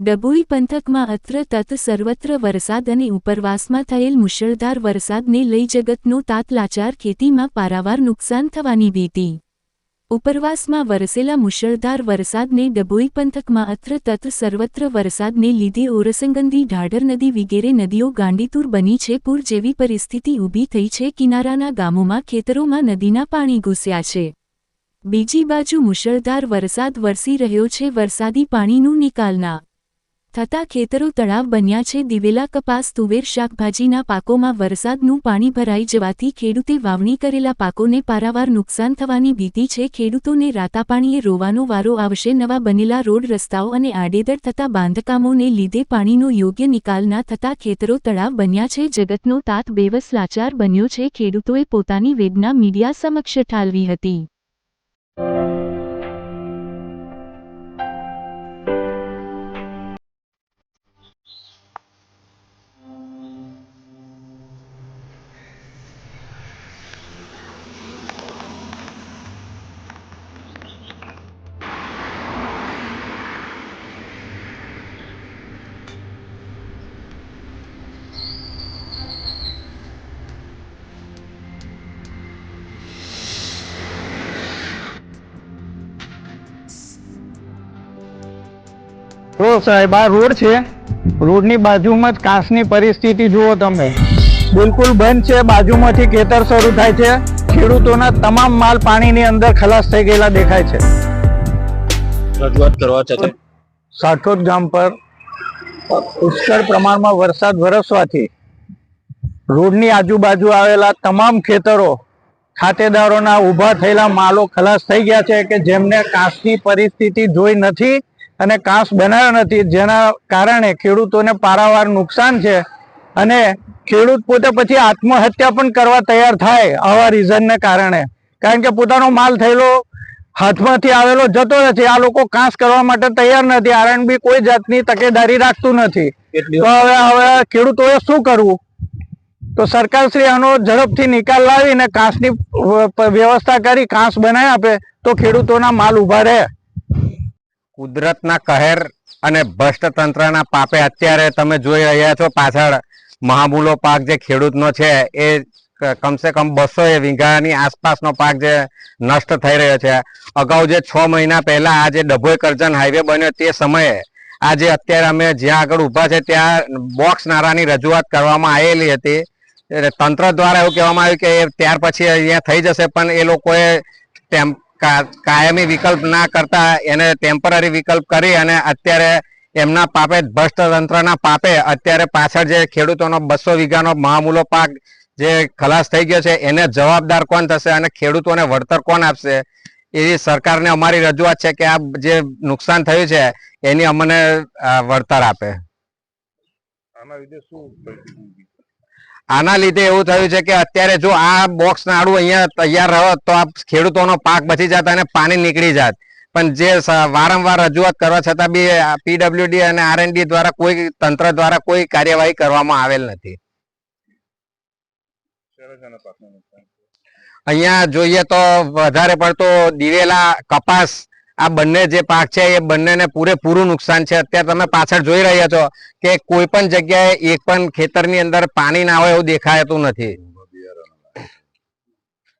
ડભોઈ પંથકમાં અત્ર તત સર્વત્ર વરસાદ અને ઉપરવાસમાં થયેલ મુશળધાર વરસાદને લઈ જગતનો તાત લાચાર ખેતીમાં પારાવાર નુકસાન થવાની ભીતિ. ઉપરવાસમાં વરસેલા મુશળધાર વરસાદને ડભોઈ પંથકમાં અત્ર તત સર્વત્ર વરસાદને લીધે ઓરસંગંદી ઢાઢર નદી વગેરે નદીઓ ગાંડીતુર બની છે, પૂર જેવી પરિસ્થિતિ ઊભી થઈ છે, કિનારાના ગામોમાં ખેતરોમાં નદીના પાણી ઘૂસ્યા છે. બીજી બાજુ મુશળધાર વરસાદ વરસી રહ્યો છે, વરસાદી પાણીનું નિકાલના થતા ખેતરો તળાવ બન્યા છે. દિવેલા કપાસ, તુવેર શાકભાજીના પાકોમાં વરસાદનું પાણી ભરાઈ જવાથી ખેડૂતે વાવણી કરેલા પાકોને પારાવાર નુકસાન થવાની ભીતિ છે. ખેડૂતોને રાતાપાણીએ રોવાનો વારો આવશે. નવા બનેલા રોડ રસ્તાઓ અને આડેધડ થતા બાંધકામોને લીધે પાણીનો યોગ્ય નિકાલ ના થતા ખેતરો તળાવ બન્યા છે. જગતનો તાત બેવસ લાચાર બન્યો છે. ખેડૂતોએ પોતાની વેદના મીડિયા સમક્ષ ઠાલવી હતી. તો સાહેબ આ રોડ છે. રોડની બાજુમાં જ કાંસની પરિસ્થિતિ જુઓ તમે. બિલકુલ બંધ છે. બાજુમાંથી ખેતર શરૂ થાય છે. ખેડૂતોના તમામ માલ પાણીની અંદર ખલાસ થઈ ગયેલા દેખાય છે. રજૂઆત કરવા છતાં સાઠોદ ગામ પર પુષ્કળ પ્રમાણમાં વરસાદ વરસવાથી રોડની આજુબાજુ આવેલા તમામ ખેતરો ખાતેદારોના ઊભા થયેલા માલો ખલાસ થઈ ગયા છે કે જેમને કાંસની પરિસ્થિતિ જોઈ નથી. અને કાંસ બનાવ્યો નથી. જેના કારણે ખેડૂતોને પારાવાર નુકસાન છે અને ખેડૂત પોતે પછી આત્મહત્યા પણ કરવા તૈયાર થાય આવા રીઝનને કારણે. કારણ કે પોતાનો માલ થયેલો હાથમાંથી આવેલો જતો નથી આ લોકો કાંસ કરવા માટે તૈયાર નથી. આરએનબી કોઈ જાતની તકેદારી રાખતું નથી. તો હવે હવે ખેડૂતોએ શું કરવું? તો સરકારશ્રી આનો ઝડપથી નિકાલ લાવીને કાંસની વ્યવસ્થા કરી કાંસ બનાવી આપે તો ખેડૂતોના માલ ઊભા રહે. કુદરતના કહેર અને ભ્રષ્ટ તંત્રના પાપે અત્યારે તમે જોઈ રહ્યા છો પાછળ મહામૂલો પાક જે ખેડૂતનો છે, એ કમસે કમ બસો એ વીઘાની આસપાસનો પાક જે નષ્ટ થઈ રહ્યો છે. અગાઉ જે છ મહિના પહેલા આ જે ડભોઈ કરજણ હાઈવે બન્યો તે સમયે આજે અત્યારે અમે જ્યાં આગળ ઊભા છે ત્યાં બોક્સ નારાની રજૂઆત કરવામાં આવેલી હતી. તંત્ર દ્વારા એવું કહેવામાં આવ્યું કે ત્યાર પછી અહીંયા થઈ જશે, પણ એ લોકોએ કાયમી વિકલ્પ ના કરતા એને ટેમ્પરરી વિકલ્પ કરી અને અત્યારે એમના પાપે ભ્રષ્ટ તંત્રના પાપે અત્યારે પાછળ જે ખેડૂતોનો બસો વીઘાનો મહામૂલો પાક જે ખલાસ થઈ ગયો છે, એને જવાબદાર કોણ થશે અને ખેડૂતોને વળતર કોણ આપશે? એવી સરકારને અમારી રજૂઆત છે કે આ જે નુકસાન થયું છે, એની અમને વળતર આપે. આના લીધે એવું થયું છે કે અત્યારે જો આ બોક્સ નાડું અહીંયા તૈયાર રહ્યો તો આ ખેડૂતોનો પાક બચી જાત અને પાણી નીકળી જાત. પણ જે વારંવાર રજૂઆત કરવા છતાં બી પીડબ્લ્યુડી અને આરએનડી દ્વારા કોઈ તંત્ર દ્વારા કોઈ કાર્યવાહી કરવામાં આવેલ નથી. અહીંયા જોઈએ તો વધારે પડતો દિવેલા, કપાસ આ બંને જે પાક છે એ બંનેને પૂરેપૂરું નુકસાન છે. અત્યારે તમે પાછળ જોઈ રહ્યા છો કે કોઈ પણ જગ્યાએ એક પણ ખેતરની અંદર પાણી ના હોય એવું દેખાતું નથી.